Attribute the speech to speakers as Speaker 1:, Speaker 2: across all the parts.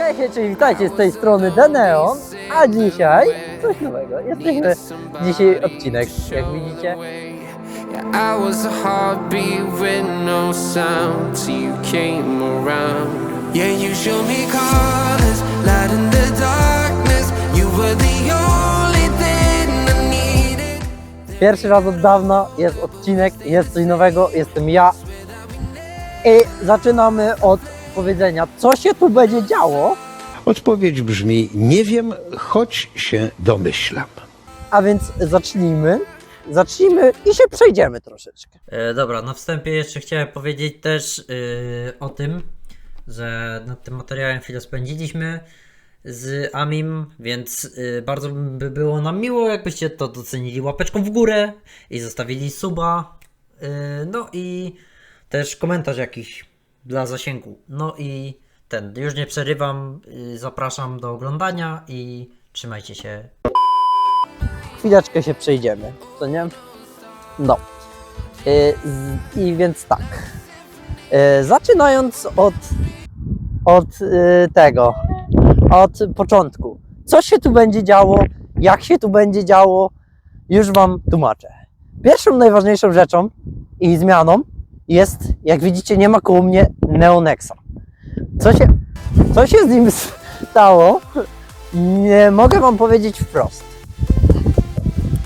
Speaker 1: Hej, czyli witajcie z tej strony Deneon, a dzisiaj coś nowego. Jesteśmy dzisiaj odcinek, jak widzicie.
Speaker 2: I was a heartbeat with no sound till you came around. Yeah, you showed me colors, light in the darkness. You were the only thing I needed.
Speaker 1: Pierwszy raz od dawna jest odcinek, jest coś nowego, jestem ja. I zaczynamy od powiedzenia, co się tu będzie działo,
Speaker 3: Odpowiedź brzmi: Nie wiem, choć się domyślam.
Speaker 1: a więc zacznijmy. Zacznijmy i się przejdziemy troszeczkę.
Speaker 4: E, dobra, na wstępie jeszcze chciałem powiedzieć też y, o tym, że nad tym materiałem chwilę spędziliśmy z Amim, więc y, bardzo by było nam miło, jakbyście to docenili łapeczką w górę i zostawili suba. Y, no i też komentarz jakiś dla zasięgu. No i ten, już nie przerywam, y, zapraszam do oglądania i trzymajcie się.
Speaker 1: chwileczkę się przejdziemy, co nie? No. Y, I więc tak. Y, Zaczynając od, od tego, od początku. Co się tu będzie działo, jak się tu będzie działo, już Wam tłumaczę. Pierwszą najważniejszą rzeczą i zmianą jest, jak widzicie, nie ma koło mnie Neonexa. Co się, co się z nim stało, nie mogę Wam powiedzieć wprost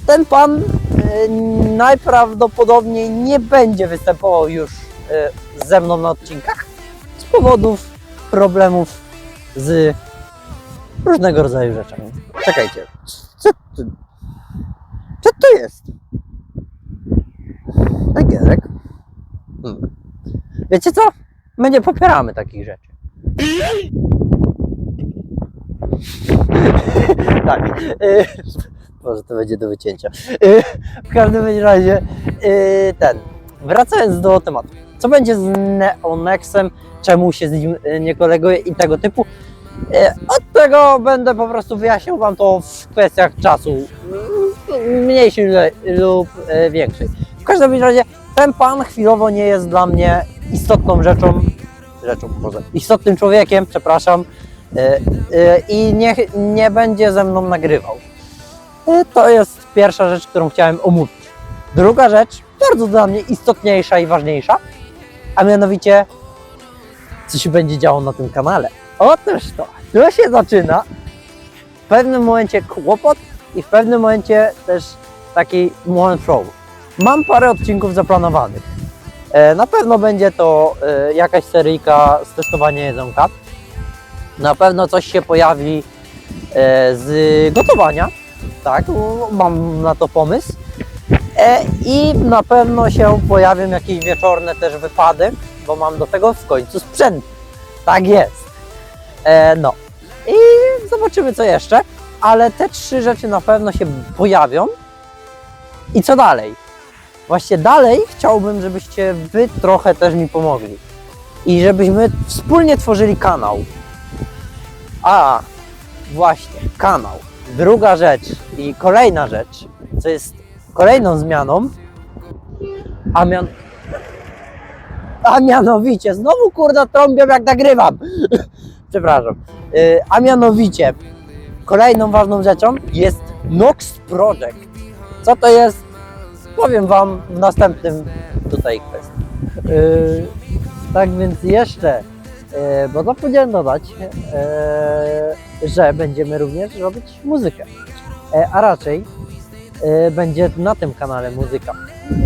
Speaker 1: ten pan e, najprawdopodobniej nie będzie występował już e, ze mną na odcinkach z powodów problemów z różnego rodzaju rzeczami. Czekajcie, co to, co to jest? Egierek? Hmm. Wiecie co? My nie popieramy takich rzeczy. tak. może to będzie do wycięcia. W każdym razie, yy, ten. Wracając do tematu. Co będzie z Neonexem? Czemu się z nim yy, nie koleguje i tego typu? Yy, Od tego będę po prostu wyjaśniał Wam to w kwestiach czasu. yy, Mniejszej lub większej. W każdym razie, ten pan chwilowo nie jest dla mnie istotną rzeczą. Rzeczą, może. Istotnym człowiekiem, przepraszam. Yy, yy, I nie, nie będzie ze mną nagrywał. Y, To jest pierwsza rzecz, którą chciałem omówić. Druga rzecz, bardzo dla mnie istotniejsza i ważniejsza, a mianowicie, co się będzie działo na tym kanale. Otóż to, to się zaczyna w pewnym momencie kłopot i w pewnym momencie też taki moment show. Mam parę odcinków zaplanowanych. E, Na pewno będzie to e, jakaś seryjka z testowania jedzonka. Na pewno coś się pojawi e, z gotowania tak, mam na to pomysł. I na pewno się pojawią jakieś wieczorne też wypady, bo mam do tego w końcu sprzęt. Tak jest. No. I zobaczymy co jeszcze. Ale te trzy rzeczy na pewno się pojawią. I co dalej? Właśnie dalej chciałbym, żebyście wy trochę też mi pomogli. I żebyśmy wspólnie tworzyli kanał. A, właśnie, kanał. Druga rzecz i kolejna rzecz, co jest kolejną zmianą, a, mian... a mianowicie, znowu kurde trąbią jak nagrywam, przepraszam, Y, a mianowicie kolejną ważną rzeczą jest Nox Project. Co to jest? Powiem Wam w następnym tutaj kwestii. Y, tak więc jeszcze, y, bo zapomniałem dodać, y, że będziemy również robić muzykę. E, A raczej e, będzie na tym kanale muzyka.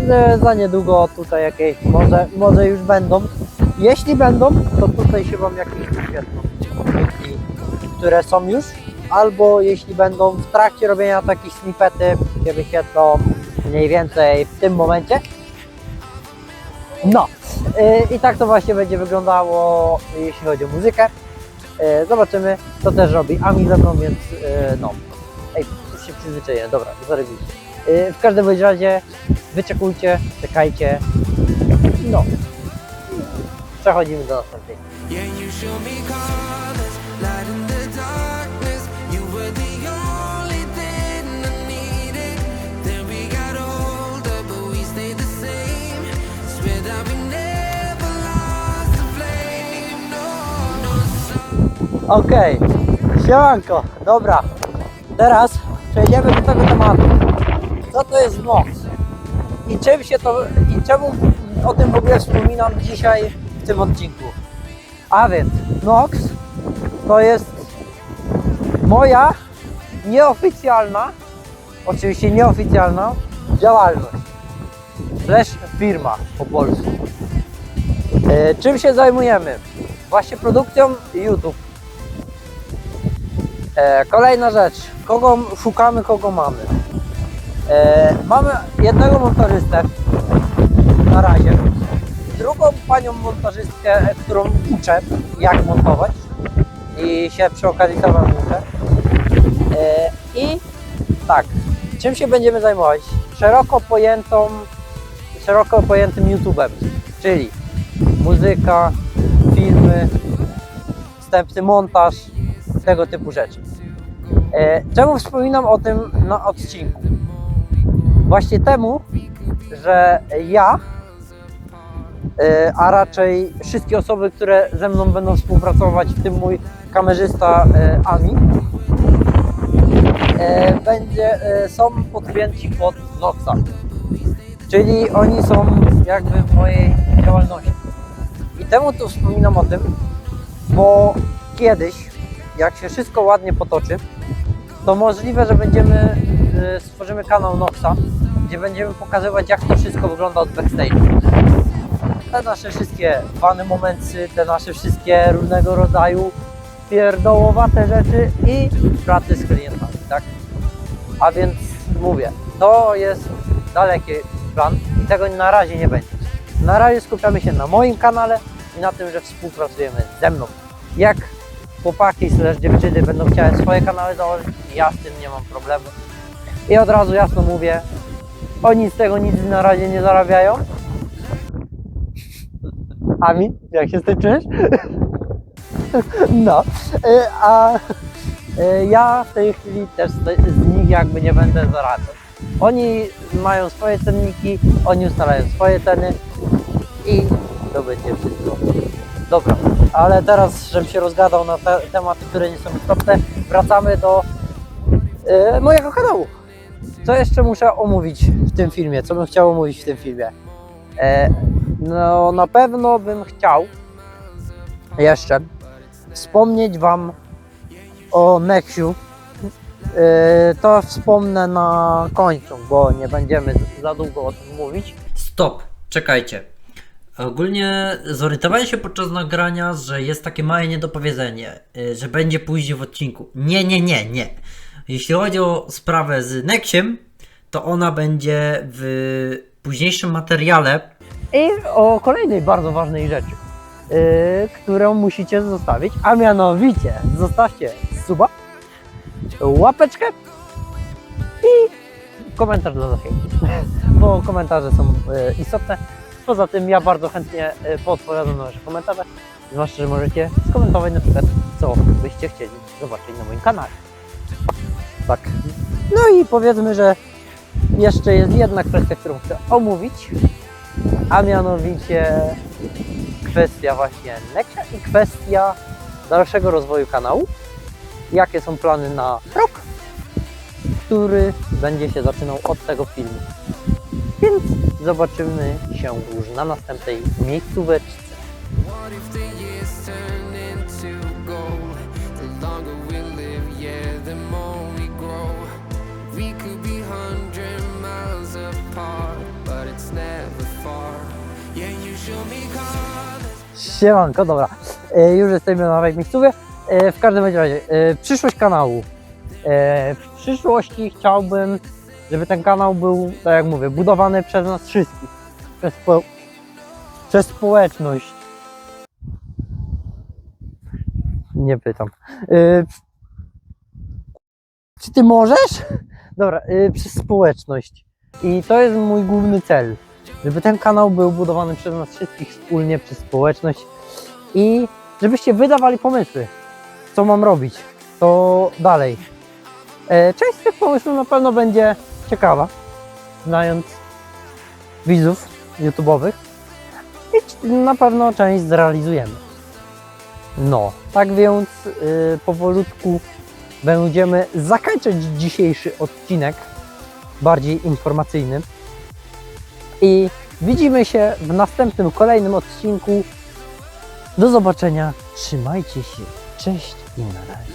Speaker 1: E, Za niedługo tutaj jakieś, może, może już będą. Jeśli będą, to tutaj się Wam jakieś wyświetlą które są już. Albo jeśli będą w trakcie robienia takich snippety, się wyświetlą mniej więcej w tym momencie. No, e, i tak to właśnie będzie wyglądało, jeśli chodzi o muzykę. E, Zobaczymy, co też robi Ami ze mną, więc e, no. Ej, się przyzwyczaiłem, dobra, zarobicie. E, W każdym bądź razie wyczekujcie, czekajcie. No. Przechodzimy do następnej. Okej, siemanko, dobra. Teraz przejdziemy do tego tematu. Co to jest NOx? I czym się to, i czemu o tym w ogóle wspominam dzisiaj w tym odcinku? A więc NOx to jest moja nieoficjalna, oczywiście nieoficjalna działalność. Slash firma po polsku. E, czym się zajmujemy? Właśnie produkcją YouTube. E, kolejna rzecz. Kogo szukamy, kogo mamy? E, mamy jednego montażystę na razie. Drugą panią montażystkę, którą uczę jak montować i się przy okazji samemu uczę. E, I tak, czym się będziemy zajmować? Szeroko pojętą, szeroko pojętym YouTube'em, czyli muzyka, filmy, wstępny montaż, tego typu rzeczy. E, czemu wspominam o tym na odcinku? Właśnie temu, że ja, e, a raczej wszystkie osoby, które ze mną będą współpracować, w tym mój kamerzysta e, Ami, będzie, są podpięci pod Noxa. Czyli oni są jakby w mojej działalności. I temu tu wspominam o tym, bo kiedyś, jak się wszystko ładnie potoczy, to możliwe, że będziemy, y, stworzymy kanał Noxa, gdzie będziemy pokazywać, jak to wszystko wygląda od backstage'u. Te nasze wszystkie fany momenty, te nasze wszystkie różnego rodzaju pierdołowate rzeczy i pracy z klientami, tak? A więc mówię, to jest daleki plan i tego na razie nie będzie. Na razie skupiamy się na moim kanale i na tym, że współpracujemy ze mną. Jak chłopaki slash dziewczyny będą chciały swoje kanały założyć, ja z tym nie mam problemu. I od razu jasno mówię, oni z tego nic na razie nie zarabiają. Ami, jak się z tym czujesz? No, y, a y, ja w tej chwili też z nich jakby nie będę zarabiał. Oni mają swoje cenniki, oni ustalają swoje ceny i to będzie wszystko. Dobra, ale teraz, żebym się rozgadał na te tematy, które nie są istotne, wracamy do y, mojego kanału. Co jeszcze muszę omówić w tym filmie? Co bym chciał omówić w tym filmie? E, no, na pewno bym chciał jeszcze wspomnieć Wam o Nexiu. E, to wspomnę na końcu, bo nie będziemy za długo o tym mówić.
Speaker 4: Stop, czekajcie. Ogólnie zorientowałem się podczas nagrania, że jest takie małe niedopowiedzenie, y, że będzie później w odcinku. Nie, nie, nie, nie. Jeśli chodzi o sprawę z Nexiem, to ona będzie w późniejszym materiale.
Speaker 1: I o kolejnej bardzo ważnej rzeczy, yy, którą musicie zostawić, a mianowicie zostawcie suba, łapeczkę i komentarz dla Zachiego, bo komentarze są yy, istotne. Poza tym ja bardzo chętnie yy, poodpowiadam na Wasze komentarze, zwłaszcza, że możecie skomentować na przykład, co byście chcieli zobaczyć na moim kanale. Tak. No i powiedzmy, że jeszcze jest jedna kwestia, którą chcę omówić, a mianowicie kwestia właśnie Nexia i kwestia dalszego rozwoju kanału. Jakie są plany na rok, który będzie się zaczynał od tego filmu. Więc zobaczymy się już na następnej miejscóweczce. Siemanko, dobra. E, już jesteśmy na nowej miejscówie. E, w każdym razie, e, przyszłość kanału. E, w przyszłości chciałbym, żeby ten kanał był, tak jak mówię, budowany przez nas wszystkich. Przez, spo, przez społeczność. Nie pytam. E, czy ty możesz? Dobra, e, przez społeczność. I to jest mój główny cel. Żeby ten kanał był budowany przez nas wszystkich wspólnie, przez społeczność i żebyście wydawali pomysły, co mam robić, to dalej. E, Część z tych pomysłów na pewno będzie ciekawa, znając widzów YouTube'owych i na pewno część zrealizujemy. No, tak więc y, powolutku będziemy zakończyć dzisiejszy odcinek, bardziej informacyjny. I widzimy się w następnym, kolejnym odcinku. Do zobaczenia, trzymajcie się, cześć i na razie.